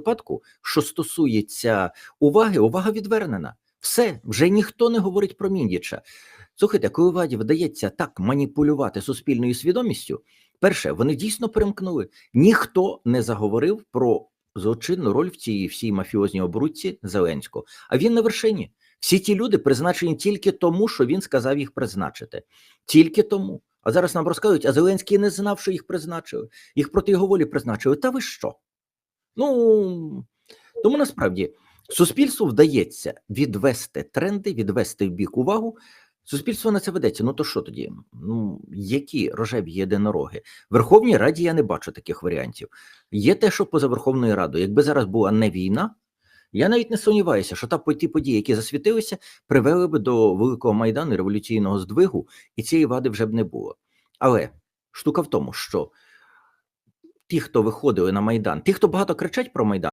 випадку, що стосується уваги, увага відвернена. Все, вже ніхто не говорить про Міндіча. Слухайте, коли владі вдається так маніпулювати суспільною свідомістю, перше, вони дійсно перемкнули. Ніхто не заговорив про злочинну роль в цій всій мафіозній обрудці Зеленського. А він на вершині. Всі ті люди призначені тільки тому, що він сказав їх призначити. Тільки тому. А зараз нам розказують, а Зеленський не знав, що їх призначили. Їх проти його волі призначили. Та ви що? Ну тому насправді суспільству вдається відвести тренди, відвести в бік увагу. Суспільство на це ведеться. Ну то що тоді? Ну які рожеві єдинороги? В Верховній Раді я не бачу таких варіантів. Є те, що поза Верховною Радою. Якби зараз була не війна, я навіть не сумніваюся, що та ті події, які засвітилися, привели би до великого майдану революційного здвигу, і цієї вади вже б не було. Але штука в тому, що ті, хто виходили на майдан, ті, хто багато кричать про майдан.